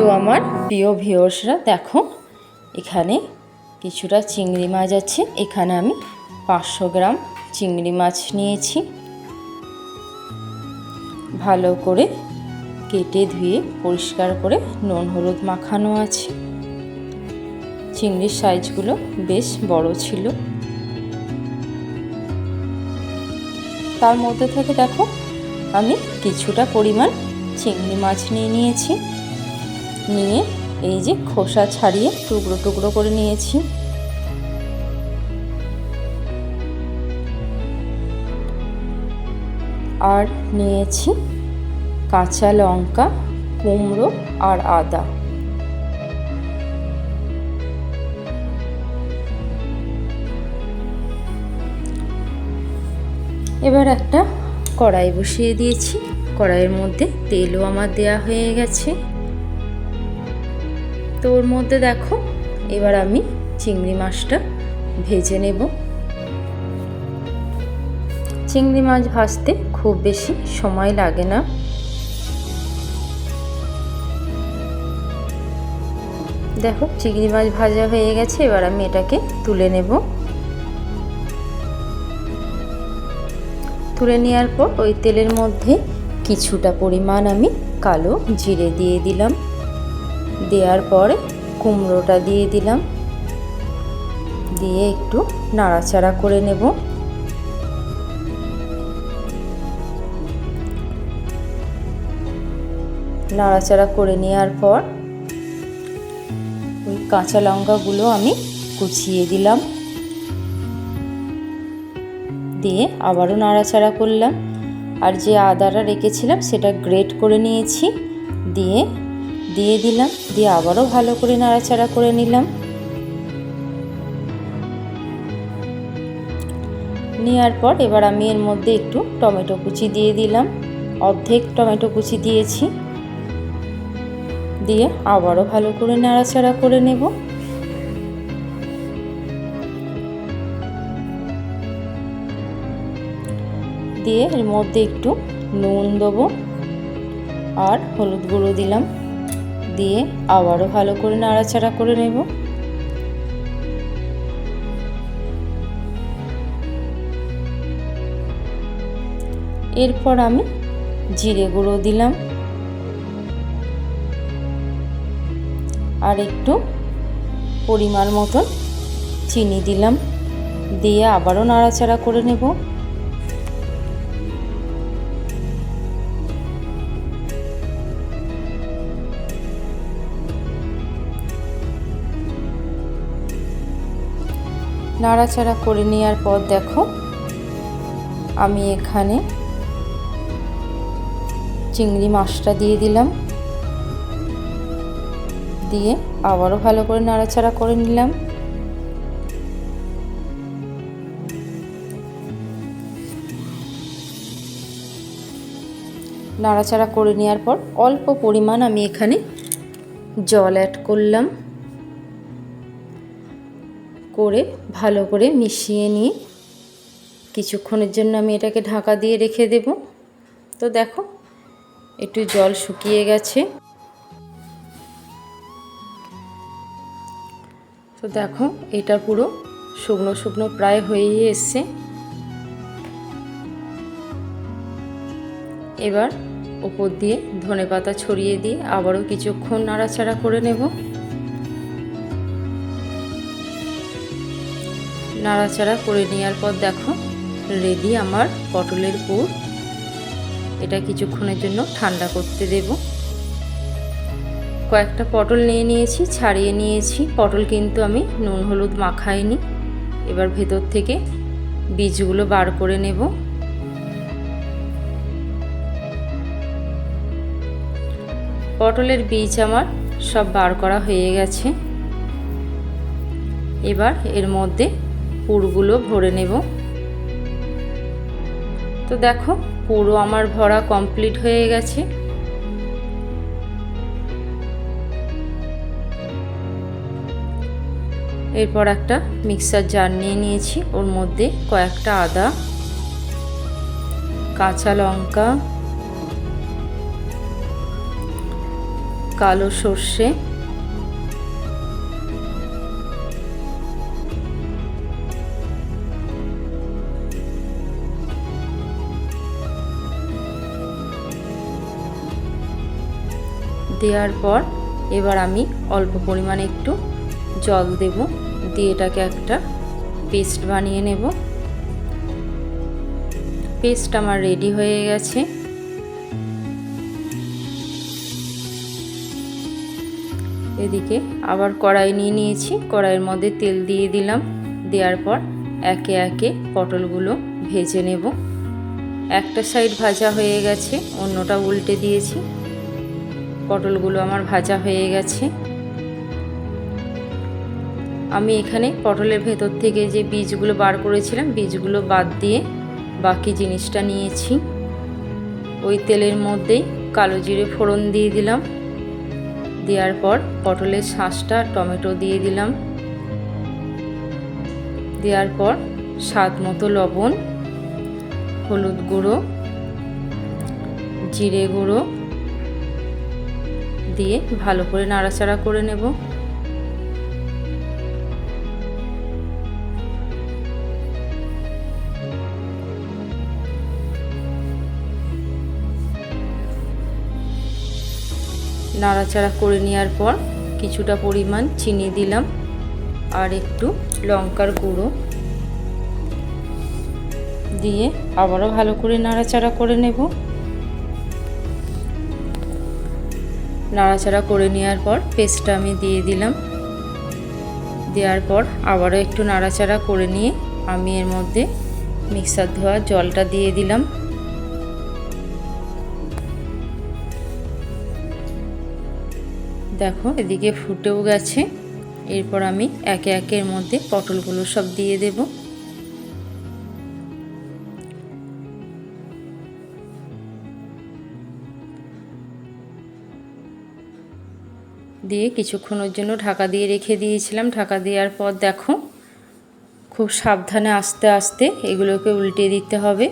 তো আমার প্রিয় ভিউয়ার্সরা, দেখো, এখানে কিছুটা চিংড়ি মাছ আছে। এখানে আমি পাঁচশো গ্রাম চিংড়ি মাছ নিয়েছি। ভালো করে কেটে ধুয়ে পরিষ্কার করে নুন হলুদ মাখানো আছে। চিংড়ির সাইজগুলো বেশ বড় ছিল। তার মধ্যে থেকে দেখো, আমি কিছুটা পরিমাণ চিংড়ি মাছ নিয়ে নিয়েছি। নিয়ে এই যে খোসা ছাড়িয়ে টুকরো টুকরো করে নিয়েছি। আর নিয়েছি কাঁচা লঙ্কা, কুমড়ো আর আদা। এবার একটা কড়াই বসিয়ে দিয়েছি। কড়াইয়ের মধ্যে তেলও আমার দেয়া হয়ে গেছে। তো ওর মধ্যে দেখো, এবার আমি চিংড়ি মাছটা ভেজে নেব। চিংড়ি মাছ ভাজতে খুব বেশি সময় লাগে না। দেখো, চিংড়ি মাছ ভাজা হয়ে গেছে, এবার আমি এটাকে তুলে নেব। তুলে নেওয়ার পর ওই তেলের মধ্যে কিছুটা পরিমাণ আমি কালো জিরে দিয়ে দিলাম। দেওয়ার পরে কুমড়োটা দিয়ে দিলাম। দিয়ে একটু নাড়াচাড়া করে নেব। নাড়াচাড়া করে নেওয়ার পর ওই কাঁচা লঙ্কাগুলো আমি কুচিয়ে দিলাম। দিয়ে আবারও নাড়াচাড়া করলাম। আর যে আদাটা রেখেছিলাম সেটা গ্রেট করে নিয়েছি। দিয়ে দিয়ে দিলাম, দিয়ে আবারও ভালো করে নাড়াচাড়া করে নিলাম। নেওয়ার পর এবার আমি এর মধ্যে একটু টমেটো কুচি দিয়ে দিলাম। অর্ধেক টমেটো কুচি দিয়েছি। দিয়ে আবারও ভালো করে নাড়াচাড়া করে নেব। দিয়ে এর মধ্যে একটু নুন দেবো। আর হলুদ গুঁড়ো দিলাম। দিয়ে আবারও ভালো করে নাড়াচাড়া করে নেব। এরপর আমি জিরে গুঁড়ো দিলাম। আর একটু পরিমাণ মতন চিনি দিলাম। দিয়ে আবারও নাড়াচাড়া করে নেব। নাড়াচাড়া করে নেওয়ার পর দেখো, আমি এখানে চিংড়ি মাছটা দিয়ে দিলাম। দিয়ে আবারও ভালো করে নাড়াচাড়া করে নিলাম। নাড়াচাড়া করে নেওয়ার পর অল্প পরিমাণ আমি এখানে জল অ্যাড করলাম। করে, ভালো করে মিশিয়ে নিয়ে কিছুক্ষণের জন্য আমি এটাকে ঢাকা দিয়ে রেখে দেব। তো দেখো, একটু জল শুকিয়ে গেছে। তো দেখো, এটা পুরো শুকনো শুকনো প্রায় হয়েই এসছে। এবার ওপর দিয়ে ধনে পাতা ছড়িয়ে দিয়ে আবারও কিছুক্ষণ নাড়াচাড়া করে নেব। নাড়াচাড়া করে নেওয়ার পর দেখো রেডি আমার পটলের পুর এটা কিছুক্ষণের জন্য ঠান্ডা করতে দেব। কয়েকটা পটল নিয়ে নিয়েছি, ছাড়িয়ে নিয়েছি। পটল কিন্তু আমি নুন, হলুদ মাখাইনি। এবার ভেতর থেকে বীজগুলো বার করে নেব। পটলের বীজ আমার সব বার করা হয়ে গেছে। এবার এর মধ্যে পুরগুলো ভরে নেব। তো দেখো, পুরো আমার ভরা কমপ্লিট হয়ে গেছে। এরপর একটা মিক্সার জার নিয়ে নিয়েছি। ওর মধ্যে কয়েকটা আদা, কাঁচা লঙ্কা, কালো সর্ষে দেওয়ার পর এবার আমি অল্প পরিমাণে একটু জল দেব। দিয়ে এটাকে একটা পেস্ট বানিয়ে নেব। পেস্ট আমার রেডি হয়ে গেছে। এদিকে আবার কড়াই নিয়ে নিয়েছি। কড়াইয়ের মধ্যে তেল দিয়ে দিলাম। দেওয়ার পর একে একে পটলগুলো ভেজে নেব। একটা সাইড ভাজা হয়ে গেছে, অন্যটা উল্টে দিয়েছি। পটলগুলো আমার ভাজা হয়ে গেছে। আমি এখানে পটলের ভেতর থেকে যে বীজগুলো বার করেছিলাম, বীজগুলো বাদ দিয়ে বাকি জিনিসটা নিয়েছি। ওই তেলের মধ্যেই কালো জিরে ফোড়ন দিয়ে দিলাম। দেওয়ার পর পটলের শাঁসটা, টমেটো দিয়ে দিলাম। দেওয়ার পর স্বাদ মতো লবণ, হলুদ গুঁড়ো, জিরে গুঁড়ো দিয়ে ভালো করে নাড়াচাড়া করে নেব। নাড়াচাড়া করে নেওয়ার পর কিছুটা পরিমাণ চিনি দিলাম আর একটু লঙ্কার গুঁড়ো দিয়ে আবারও ভালো করে নাড়াচাড়া করে নেব। নাড়াচাড়া করে নেওয়ার পর পেস্টটা আমি দিয়ে দিলাম। দেওয়ার পর আবারও একটু নাড়াচাড়া করে নিয়ে আমি এর মধ্যে মিক্সার ধোয়া জলটা দিয়ে দিলাম। দেখো, এদিকে ফুটেও গেছে। এরপর আমি একে একের মধ্যে পটলগুলো সব দিয়ে দেব। দিয়ে কিছুক্ষণের জন্য ঢাকা দিয়ে রেখে দিয়েছিলাম। ঢাকা দেওয়ার পর দেখো, খুব সাবধানে আস্তে আস্তে এগুলোকে উল্টে দিতে হবে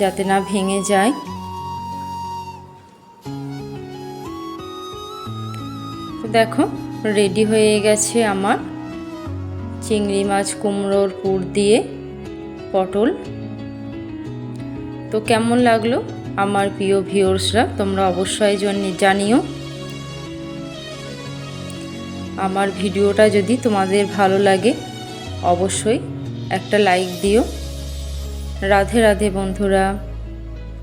যাতে না ভেঙে যায়। দেখো রেডি হয়ে গেছে আমার চিংড়ি মাছ, কুমড়োর পুর দিয়ে পটল। তো কেমন লাগল আমার প্রিয় ভিউর্সরা তোমরা অবশ্যই জানিও। আমার ভিডিওটা যদি তোমাদের ভালো লাগে অবশ্যই একটা লাইক দিও। রাধে রাধে বন্ধুরা।